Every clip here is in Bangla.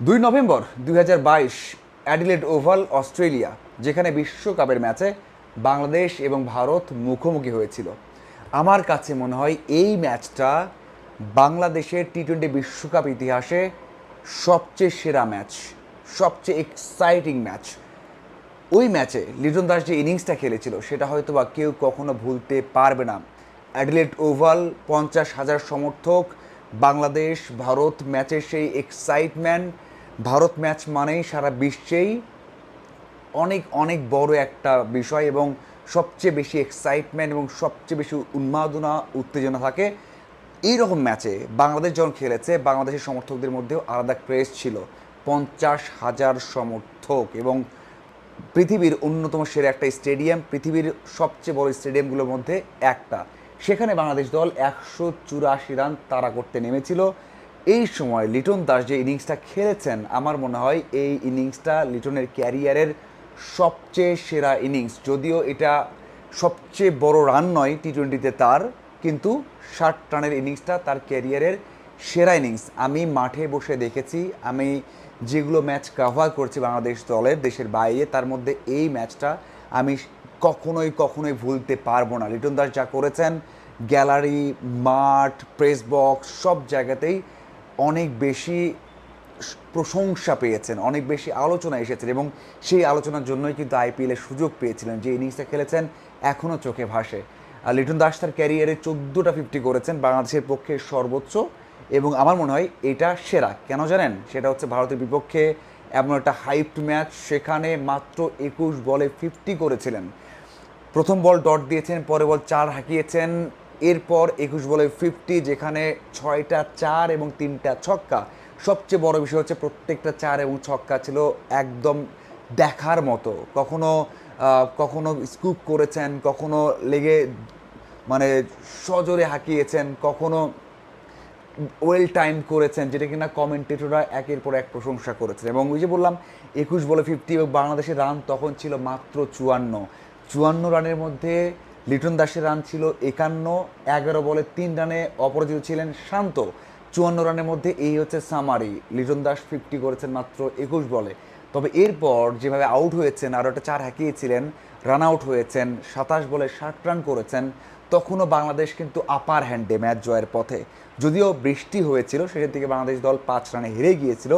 দুই নভেম্বর দুই হাজার বাইশ অ্যাডিলেড ওভাল অস্ট্রেলিয়া, যেখানে বিশ্বকাপের ম্যাচে বাংলাদেশ এবং ভারত মুখোমুখি হয়েছিল। আমার কাছে মনে হয় এই ম্যাচটা বাংলাদেশের টি টোয়েন্টি বিশ্বকাপ ইতিহাসে সবচেয়ে সেরা ম্যাচ, সবচেয়ে এক্সাইটিং ম্যাচ। ওই ম্যাচে লিটন দাস যে ইনিংসটা খেলেছিল, সেটা হয়তো বা কেউ কখনো ভুলতে পারবে না। অ্যাডিলেট ওভাল পঞ্চাশ হাজার সমর্থক বাংলাদেশ ভারত ম্যাচের সেই এক্সাইটমেন্ট ভারত ম্যাচ মানেই সারা বিশ্বেই অনেক অনেক বড় একটা বিষয় এবং সবচেয়ে বেশি এক্সাইটমেন্ট এবং সবচেয়ে বেশি উন্মাদনা, উত্তেজনা থাকে। এইরকম ম্যাচে বাংলাদেশ যখন খেলেছে, বাংলাদেশের সমর্থকদের মধ্যেও আলাদা ক্রেজ ছিল। পঞ্চাশ হাজার সমর্থক এবং পৃথিবীর অন্যতম সেরা একটা স্টেডিয়াম পৃথিবীর সবচেয়ে বড় স্টেডিয়ামগুলোর মধ্যে একটা। সেখানে বাংলাদেশ দল একশো চুরাশি রান তাড়া করতে নেমেছিল। এই সময় লিটন দাস যে ইনিংসটা খেলেছেন, আমার মনে হয় এই ইনিংসটা লিটনের ক্যারিয়ারের সবচেয়ে সেরা ইনিংস। যদিও এটা সবচেয়ে বড় রান নয় টি টোয়েন্টিতে তার, কিন্তু ষাট রানের ইনিংসটা তার ক্যারিয়ারের সেরা ইনিংস। আমি মাঠে বসে দেখেছি, আমি যেগুলো ম্যাচ কাভার করছি বাংলাদেশ দলের দেশের বাইরে, তার মধ্যে এই ম্যাচটা আমি কখনোই কখনোই ভুলতে পারব না। লিটন দাস যা করেছেন, গ্যালারি, মাঠ প্রেস বক্স সব জায়গাতেই অনেক বেশি প্রশংসা পেয়েছেন, অনেক বেশি আলোচনা এসেছেন এবং সেই আলোচনার জন্যই কিন্তু আইপিএলের সুযোগ পেয়েছিলেন যে ইনিংসটা খেলেছেন এখনও চোখে ভাসে। লিটন দাস তার ক্যারিয়ারে চোদ্দোটা ফিফটি করেছেন, বাংলাদেশের পক্ষে সর্বোচ্চ এবং আমার মনে হয় এটা সেরা। কেন জানেন? সেটা হচ্ছে ভারতের বিপক্ষে এমন একটা হাইপড ম্যাচ সেখানে মাত্র একুশ বলে ফিফটি করেছিলেন। প্রথম বল ডট দিয়েছেন, পরে বল চার হাঁকিয়েছেন এরপর একুশ বলে ফিফটি যেখানে ছয়টা চার এবং তিনটা ছক্কা। সবচেয়ে বড় বিষয় হচ্ছে প্রত্যেকটা চার এবং ছক্কা ছিল একদম দেখার মতো। কখনো কখনো স্কুপ করেছেন, কখনো লেগে মানে সজোরে হাঁকিয়েছেন, কখনো ওয়েল টাইম করেছেন, যেটা কিনা কমেন্টেটররা একের পর এক প্রশংসা করেছেন। এবং ওই যে বললাম, একুশ বলে ফিফটি এবং বাংলাদেশের রান তখন ছিল মাত্র চুয়ান্ন। চুয়ান্ন রানের মধ্যে লিটন দাসের রান ছিল একান্ন, এগারো বলে তিন রানে অপরাজিত ছিলেন শান্ত। চুয়ান্ন রানের মধ্যে এই হচ্ছে সামারি। লিটন দাস ফিফটি করেছেন মাত্র একুশ বলে। তবে এরপর যেভাবে আউট হয়েছেন, আরও একটা চার হাঁকিয়েছিলেন রান আউট হয়েছেন, সাতাশ বলে ষাট রান করেছেন, তখনও বাংলাদেশ কিন্তু আপার হ্যান্ডে ম্যাচ জয়ের পথে। যদিও বৃষ্টি হয়েছিল, সেখান থেকে বাংলাদেশ দল পাঁচ রানে হেরে গিয়েছিল,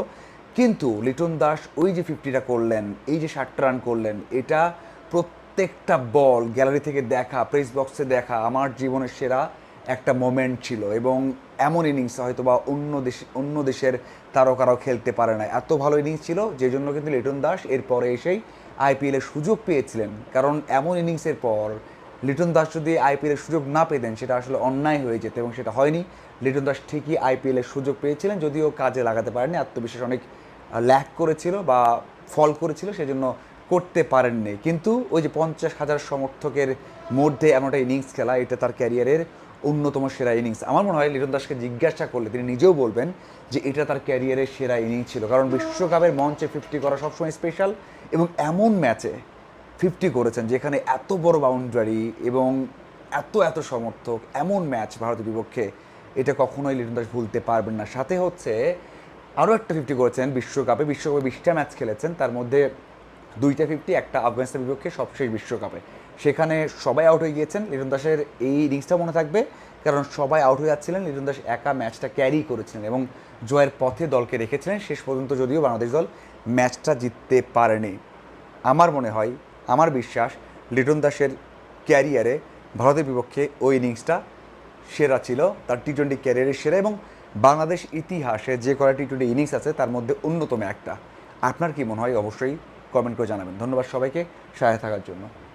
কিন্তু লিটন দাস ওই যে ফিফটিটা করলেন, এই যে ষাটটা রান করলেন, এটা প্রত্যেকটা বল গ্যালারি থেকে দেখা প্রেস বক্সে দেখা, আমার জীবনের সেরা একটা মোমেন্ট ছিল এবং এমন ইনিংস হয়তো বা অন্য দেশ, অন্য দেশের তারকারাও খেলতে পারে না এত ভালো ইনিংস ছিল, যে জন্য কিন্তু লিটন দাস এরপরে এসেই আইপিএলের সুযোগ পেয়েছিলেন। কারণ এমন ইনিংসের পর লিটন দাস যদি আইপিএলের সুযোগ না পেতেন, সেটা আসলে অন্যায় হয়ে যেত এবং সেটা হয়নি। লিটন দাস ঠিকই আইপিএলের সুযোগ পেয়েছিলেন, যদিও কাজে লাগাতে পারেনি আত্মবিশ্বাস অনেক ল্যাক করেছিল বা ফল করেছিল, সেজন্য করতে পারেননি। কিন্তু ওই যে পঞ্চাশ হাজার সমর্থকের মধ্যে এমন একটা ইনিংস খেলা, এটা তার ক্যারিয়ারের অন্যতম সেরা ইনিংস। আমার মনে হয় লিটন দাসকে জিজ্ঞাসা করলে, তিনি নিজেও বলবেন যে এটা তার ক্যারিয়ারের সেরা ইনিংস ছিল। কারণ বিশ্বকাপের মঞ্চে ফিফটি করা সবসময় স্পেশাল এবং এমন ম্যাচে ফিফটি করেছেন যেখানে এত বড় বাউন্ডারি এবং এত এত সমর্থক, এমন ম্যাচ ভারতের বিপক্ষে, এটা কখনোই লিটন দাস ভুলতে পারবেন না। সাথে হচ্ছে আরও একটা ফিফটি করেছেন বিশ্বকাপে বিশ্বকাপে বিশটা ম্যাচ খেলেছেন। তার মধ্যে দুইটা ফিফটি একটা আফগানিস্তান বিপক্ষে সবশেষ বিশ্বকাপে। সেখানে সবাই আউট হয়ে গিয়েছেন। লিটন দাসের এই ইনিংসটা মনে থাকবে, কারণ সবাই আউট হয়ে যাচ্ছিলেন। লিটন দাস একা ম্যাচটা ক্যারি করেছিলেন এবং জয়ের পথে দলকে রেখেছিলেন। শেষ পর্যন্ত যদিও বাংলাদেশ দল ম্যাচটা জিততে পারেনি। আমার মনে হয়, আমার বিশ্বাস, লিটন দাসের ক্যারিয়ারে ভারতের বিপক্ষে ওই ইনিংসটা সেরা ছিল। তার টি টোয়েন্টি ক্যারিয়ারের সেরা এবং বাংলাদেশ ইতিহাসে যে কটা টি টোয়েন্টি ইনিংস আছে, তার মধ্যে অন্যতম একটা। আপনার কি মনে হয়? অবশ্যই কমেন্ট করে জানাবেন। ধন্যবাদ সবাইকে। সহায় থাকার জন্য।